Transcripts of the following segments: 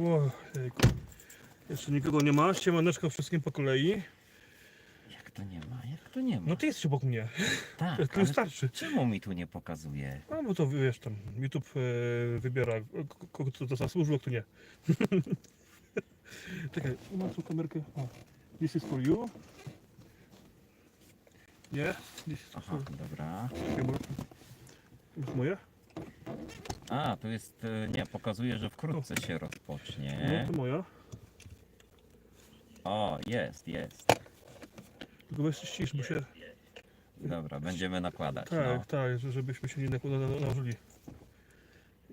O, jejku. Jeszcze nikogo nie ma. Siemaneczko wszystkim po kolei. Jak to nie ma? Jak to nie ma? No ty jesteś obok mnie. tak, To ale wystarczy. czemu mi tu nie pokazuje? No bo to wiesz tam, YouTube e, wybiera k- kogo to, zasłużył, a kto nie. Czekaj, mam tu kamerkę. O, this is for you. Nie? This is Aha, for dobra. To jest moje? A, tu jest, e, nie, pokazuje, że wkrótce się No rozpocznie. to moja. O, jest, jest. Tylko weź ścisz, bo się... Dobra, będziemy nakładać. Tak, No. tak, że- żebyśmy się nie nakłada- na- nałożyli.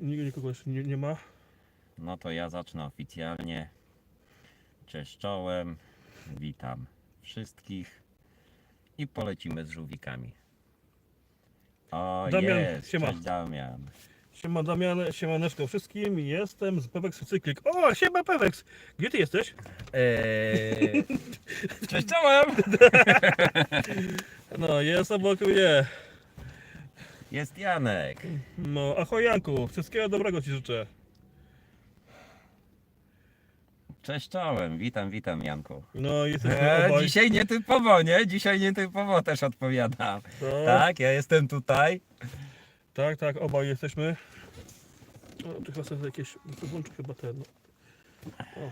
Nik- Nikogo jeszcze nie, nie ma. no to ja zacznę oficjalnie. Cześć czołem. Witam wszystkich. I polecimy z żółwikami. O, Damian, jest. siema. Cześć Damian. Siema Damian, siemaneczko wszystkim, jestem z Pewex Cyklik. O, siema Pewex! Gdzie ty jesteś? Eee... Cześć czołem. No, jest obok mnie. Jest Janek. No, ahoj Janku, wszystkiego dobrego ci życzę. Cześć czołem. Witam, witam Janku. No, jesteśmy E, obaj. dzisiaj nietypowo, nie? Dzisiaj nietypowo też odpowiadam. No, Tak, ja jestem tutaj. Tak, tak, obaj jesteśmy. O, tu chyba sobie jakieś, włączę chyba ten. No.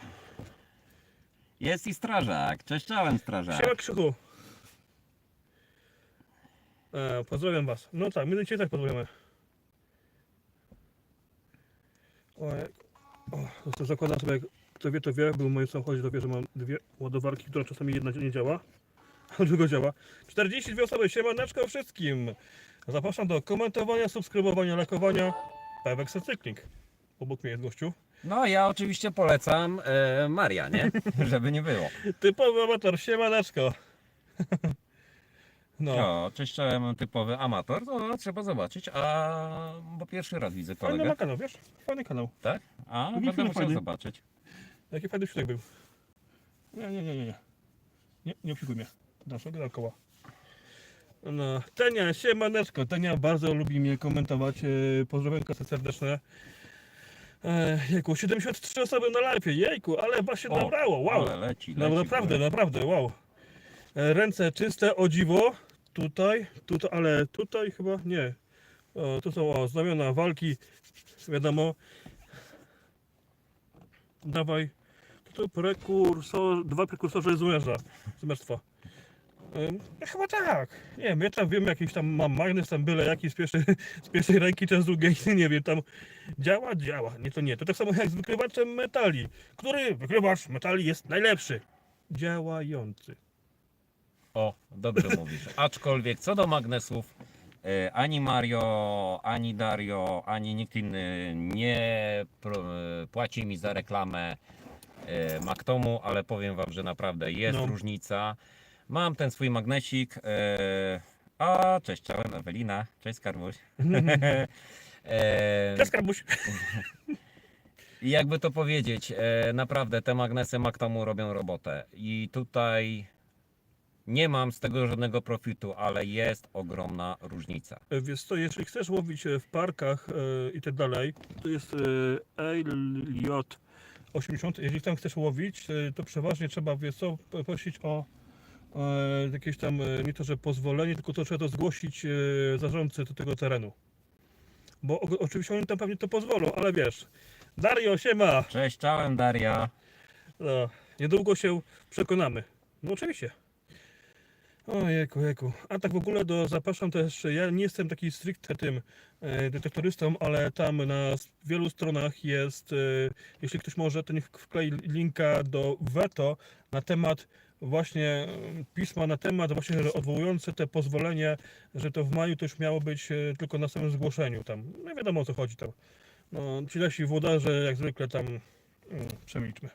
Jest i strażak. Cześć czołem strażak. Siema Krzychu. E, pozdrawiam was. No tak, my cię też pozdrawiamy. O, jak- o, to, zakładam sobie, jak kto wie, to wie, był w moim samochodzie, to wie, że mam dwie ładowarki, która czasami jedna nie działa, a druga działa. 42 osoby, siemaneczko wszystkim. Zapraszam do komentowania, subskrybowania, lajkowania. Pewek Cykling. Obok mnie jest gościu. No ja oczywiście polecam e, Maria, nie? Żeby nie było. Typowy amator, siemaneczko. No. O, cześć czołem typowy amator. To trzeba zobaczyć. A bo pierwszy raz widzę Fajny ma kolegę. kanał, wiesz? Fajny kanał. Tak? A, Drugi będę musiał fajny. zobaczyć. Jaki fajny środek był. Nie, nie, nie, nie, nie. Nie, nie mnie. Naszego dookoła. No, Tenia, siemaneczko. Tenia bardzo lubi mnie komentować. E, Pozdrowienka serdeczne. E, jejku, 73 osoby na live. Jejku, ale was się O, nabrało. Wow. Ale leci, No leci. naprawdę, naprawdę, wow. E, Ręce czyste, o dziwo. Tutaj, tutaj, ale tutaj chyba nie. O, tu są o, znamiona walki, wiadomo. Dawaj. Tu prekursor, dwa prekursorzy zmęża, zmęstwa. No chyba tak. Nie wiem, ja tam wiem, jakiś tam mam magnes, tam byle jaki z pierwszej, z pierwszej ręki, czy z drugiej, nie wiem, tam działa, działa. Nie, to nie. To tak samo jak z wykrywaczem metali. Który wykrywacz metali jest najlepszy? Działający. O, dobrze mówisz. Aczkolwiek co do magnesów, e, ani Mario, ani Dario, ani nikt inny nie e, płaci mi za reklamę e, Maktomu, ale powiem Wam, że naprawdę jest No. różnica. Mam ten swój magnesik. E, a, cześć, czołem Ewelina. Cześć Skarbuś. e, Cześć, Karbuś. i jakby to powiedzieć, e, naprawdę te magnesy Maktomu robią robotę. I tutaj nie mam z tego żadnego profitu, ale jest ogromna różnica. E, Wiesz co, jeżeli chcesz łowić e, w parkach e, i tak dalej, to jest e, Elliot 80. Jeżeli tam chcesz łowić, e, to przeważnie trzeba, wiesz co, prosić o jakieś tam, e, nie to, że pozwolenie, tylko to trzeba to zgłosić e, zarządcy do tego terenu. Bo oczywiście oni tam pewnie to pozwolą, ale wiesz, Dario, siema! Cześć, czołem Daria. No, niedługo się przekonamy. No oczywiście. Ojejku, jejku. A tak w ogóle do, zapraszam też, ja nie jestem taki stricte tym e, detektorystą, ale tam na wielu stronach jest, e, jeśli ktoś może, to niech wklei linka do veto na temat właśnie pisma na temat właśnie odwołujące te pozwolenie, że to w maju to już miało być e, tylko na samym zgłoszeniu tam. No wiadomo o co chodzi tam. No, ci lesi włodarze jak zwykle tam mm, przemilczmy.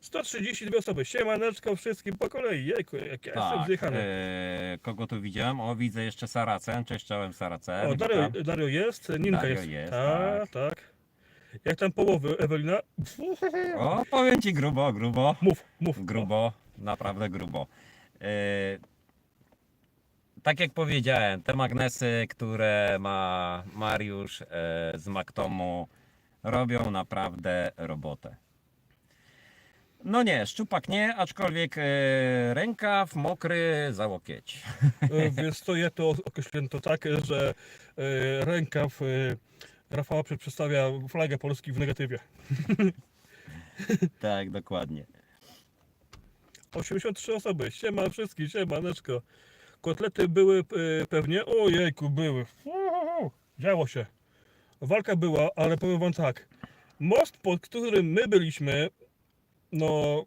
132 osoby. Siemaneczko wszystkim po kolei. Jejku, jak ja jestem Tak, zjechany. e, kogo tu widziałem? O, widzę jeszcze Saracen. Cześć, czołem Saracen. o, Dario. Dario jest, Ninka Dario jest. jest, A, tak. tak. Jak tam połowy, Ewelina? O, powiem Ci grubo, grubo. Mów, mów. Grubo, naprawdę grubo. E, tak jak powiedziałem, te magnesy, które ma Mariusz e, z Maktomu robią naprawdę robotę. No nie, szczupak nie, aczkolwiek e, rękaw mokry za łokieć. E, Więc to ja to określiłem to tak, że e, rękaw e, Rafała przedstawia flagę Polski w negatywie. Tak, dokładnie. 83 osoby, siema wszystkich, siemaneczko. Kotlety były e, pewnie, ojejku, były. Uhuhu, Działo się. Walka była, ale powiem wam tak. Most, pod którym my byliśmy, no,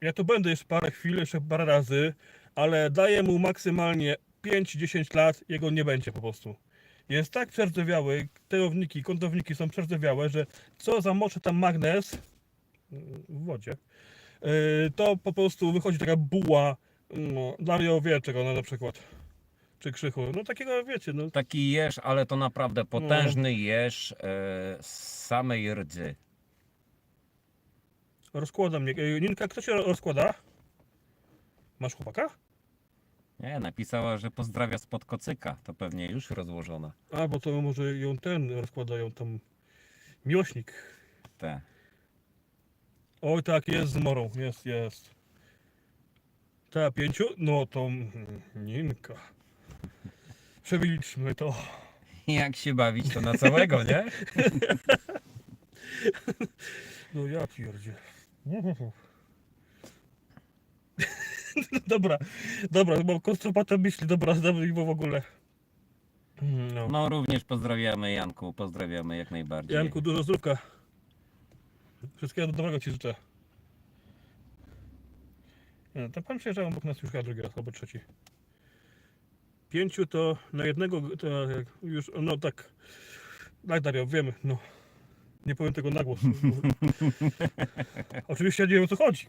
ja tu będę jeszcze parę chwil, jeszcze parę razy, ale daję mu maksymalnie 5-10 lat, jego nie będzie po prostu. Jest tak przerdzewiały, terowniki, kątowniki są przerdzewiałe, że co zamoczy tam magnes w wodzie, to po prostu wychodzi taka buła, no, Dario wie czego no, na przykład, czy Krzychu, no takiego wiecie, no Taki jeż, ale to naprawdę potężny jeż e, z samej rdzy. rozkłada mnie. Yy, Ninka, kto się rozkłada? Masz chłopaka? Nie, napisała, że pozdrawia spod kocyka. To pewnie już rozłożona. A, bo to może ją ten rozkładają tam miłośnik. Te. Oj tak, jest z morą, jest, jest. Ta pięciu? No to Ninka. Przewiliczmy to. Jak się bawić, to na całego, nie? No ja pierdzie. dobra, dobra, mam konstropatę myśli, dobra, zdamy bo w ogóle. No. No również pozdrawiamy Janku, pozdrawiamy jak najbardziej. Janku, dużo zdrówka. Wszystkiego dobrego Ci życzę. Nie, to pan przyjeżdżał obok nas już drugi raz albo trzeci. Pięciu to na jednego to już, no tak. Tak Dario, wiemy, no. Nie powiem tego na głos. Oczywiście ja nie wiem o co chodzi.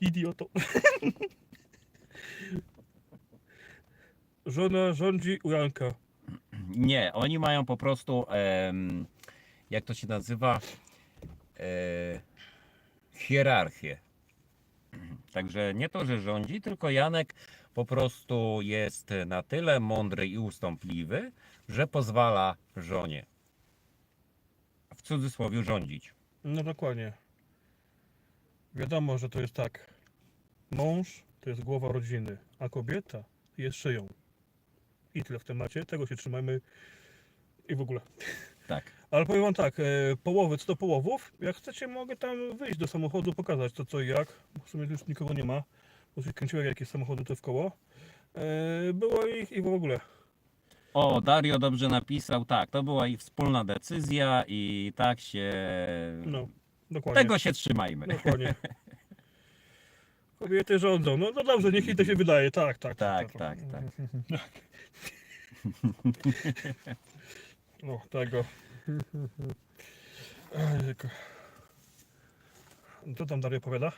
Idioto. Żona rządzi u Janka. Nie, oni mają po prostu, em, jak to się nazywa, e, hierarchię. Także nie to, że rządzi, tylko Janek po prostu jest na tyle mądry i ustąpliwy, że pozwala żonie w cudzysłowie rządzić. No dokładnie. Wiadomo, że to jest tak. Mąż to jest głowa rodziny, a kobieta jest szyją. I tyle w temacie, tego się trzymajmy i w ogóle. Tak. Ale powiem wam tak, e, połowy, co do połowów, jak chcecie mogę tam wyjść do samochodu, pokazać to co i jak. W sumie już nikogo nie ma, bo się kręciły jakieś samochody to w koło. E, Było ich i w ogóle. O, Dario dobrze napisał, tak, to była ich wspólna decyzja i tak się... No, dokładnie. Tego się trzymajmy. Dokładnie. Kobiety rządzą. No, no dobrze, niech jej to się wydaje. Tak, tak. Tak, tak, tak. No, tego. Co tam Daria opowiada?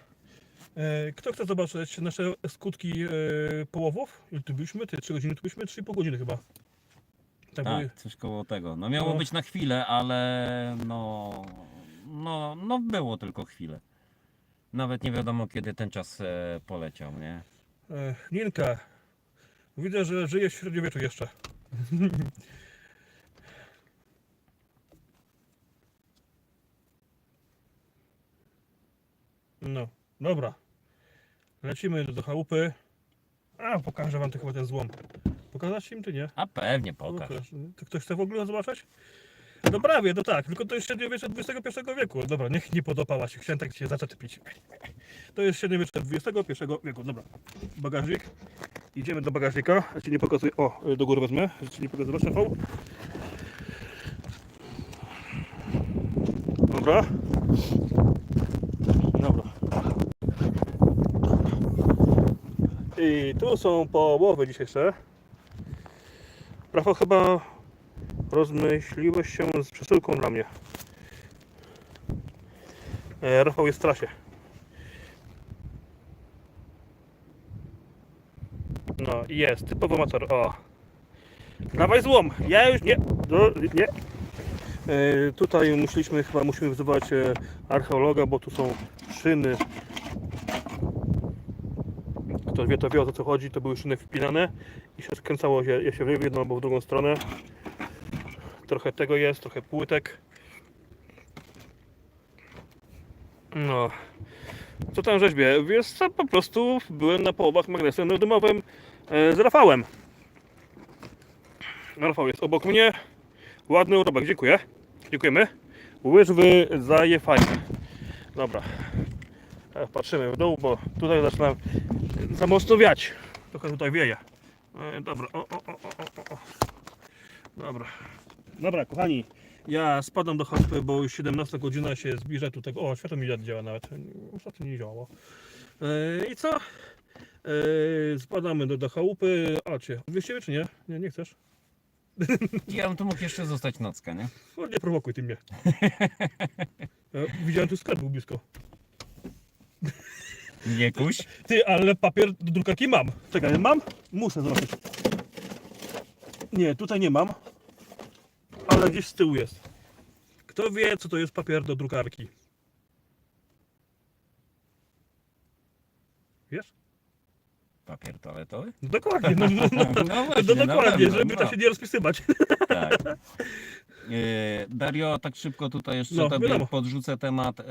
E, Kto chce zobaczyć nasze skutki e, połowów? Ile tu byliśmy? Ty 3 godziny tu byliśmy? 3,5 godziny chyba. Tak. Tak, coś koło tego. No miało No. być na chwilę, ale no, no, no było tylko chwilę. Nawet nie wiadomo kiedy ten czas e, poleciał, nie? Ninka. Widzę, że żyje w średniowieczu jeszcze. No, dobra. Lecimy do chałupy. A, pokażę wam to chyba ten złom. Pokazać im, czy nie? A pewnie pokaż. Pokaż. To ktoś chce w ogóle zobaczyć? No prawie, no tak, tylko to jest średniowiecze XXI wieku. Dobra, niech nie podobała się, chciałem tak się zaczepić. To jest średniowiecze XXI wieku, dobra. Bagażnik. Idziemy do bagażnika. Ja ci nie pokazuję. O, do góry wezmę, że ci nie Rafał. Dobra. Dobra. I tu są połowy dzisiejsze. Rafał chyba rozmyśliłeś się z przesyłką dla mnie. E, Rafał jest w trasie. No jest, typowy motor, o. Dawaj złom, ja już nie, do, nie. E, tutaj musieliśmy, chyba musimy wzywać e, archeologa, bo tu są szyny. Kto wie, to wie o co chodzi, to były szyny wpinane i się skręcało je się w jedną albo w drugą stronę. Trochę tego jest, trochę płytek. No. Co tam rzeźbie? Co, po prostu byłem na połowach magnesem neodymowym e, z Rafałem. Rafał jest obok mnie. Ładny urobek, dziękuję. Dziękujemy. Łyżwy zaje fajne. Dobra. E, Patrzymy w dół, bo tutaj zaczyna za mocno wiać. Trochę tutaj wieje. E, Dobra, o, o, o, o, o. Dobra. Dobra, kochani. Ja spadam do chałupy, bo już 17 godzina się zbliża tutaj. O, światło mi działa nawet. Ostatnio nie działało. E, I co? E, spadamy do, do chałupy. A, cię, odwieźć czy nie? Nie, nie chcesz? Ja bym tu mógł jeszcze zostać nockę, nie? No, nie prowokuj ty mnie. E, Widziałem tu sklep był blisko. Nie kuś. Ty, ale papier do drukarki mam. Czekaj, mam? Muszę zobaczyć. Nie, tutaj nie mam. Ale gdzieś z tyłu jest. Kto wie, co to jest papier do drukarki? Wiesz? Papier toaletowy? No dokładnie, no, no, no, no, No no, właśnie, na dokładnie, pewno, żeby no. tak się nie rozpisywać. Tak. E, Dario, tak szybko tutaj jeszcze No, tobie wiadomo. podrzucę temat. E,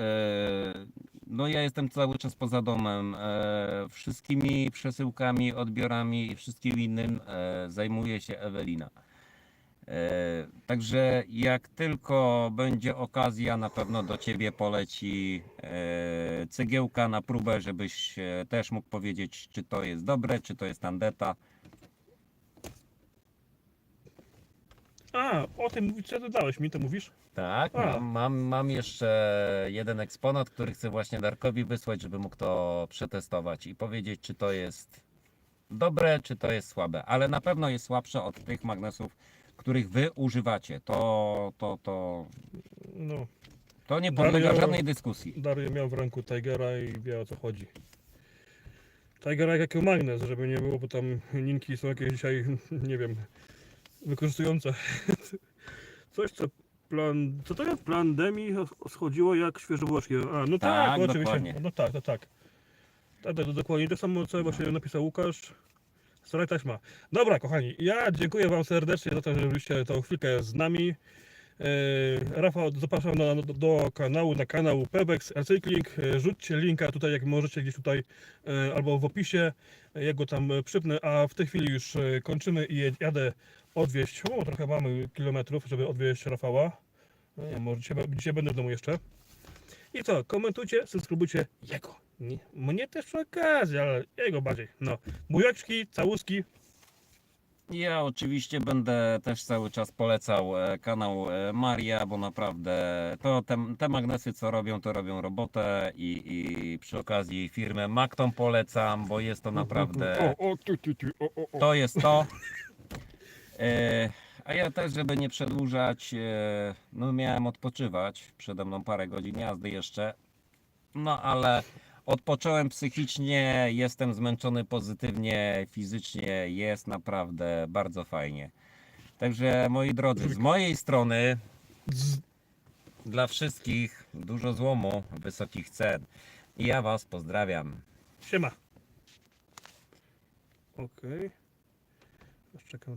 no ja jestem cały czas poza domem. E, wszystkimi przesyłkami, odbiorami i wszystkim innym e, zajmuje się Ewelina. E, także jak tylko będzie okazja, na pewno do ciebie poleci cegiełka na próbę, żebyś też mógł powiedzieć, czy to jest dobre, czy to jest tandeta. A, o tym mówisz, co dodałeś mi, to mówisz? Tak, A. mam, mam, mam jeszcze jeden eksponat, który chcę właśnie Darkowi wysłać, żeby mógł to przetestować i powiedzieć, czy to jest dobre, czy to jest słabe. Ale na pewno jest słabsze od tych magnesów, których wy używacie. To, to, to, No, to nie podlega Dario- żadnej dyskusji. Dario miał w ręku Tigera i wie o co chodzi. Tiger jak jakiego magnes, żeby nie było, bo tam linki są jakieś dzisiaj, nie wiem, wykorzystujące. Coś, co plan, co to jest? Plandemii schodziło jak świeże włoszki. A, no tak, Tak, oczywiście. dokładnie. No tak, tak, tak. Tak, tak, dokładnie. To samo, co właśnie napisał Łukasz. Staraj taśma. Dobra, kochani, ja dziękuję Wam serdecznie za to, że byliście tą chwilkę z nami. E, Rafał, zapraszam do, do kanału, na kanał Pebex Recykling. E, Rzućcie linka tutaj, jak możecie, gdzieś tutaj e, albo w opisie. Ja go tam przypnę, a w tej chwili już kończymy i jadę odwieźć. O, trochę mamy kilometrów, żeby odwieźć Rafała. E, Może dzisiaj, dzisiaj będę w domu jeszcze. I co, komentujcie, subskrybujcie jego. Nie, mnie też przy okazji, ale jego bardziej. No, bujaczki, całuski. Ja oczywiście będę też cały czas polecał e, kanał e, Maria, bo naprawdę to te, te magnesy co robią, to robią robotę i, i przy okazji firmę Macton polecam, bo jest to naprawdę... To jest to. E, a ja też, żeby nie przedłużać, no miałem odpoczywać. Przede mną parę godzin jazdy jeszcze. No ale odpocząłem psychicznie, jestem zmęczony pozytywnie, fizycznie. Jest naprawdę bardzo fajnie. Także moi drodzy, z mojej strony dla wszystkich dużo złomu, wysokich cen. I ja Was pozdrawiam. Siema. Okej. Już czekam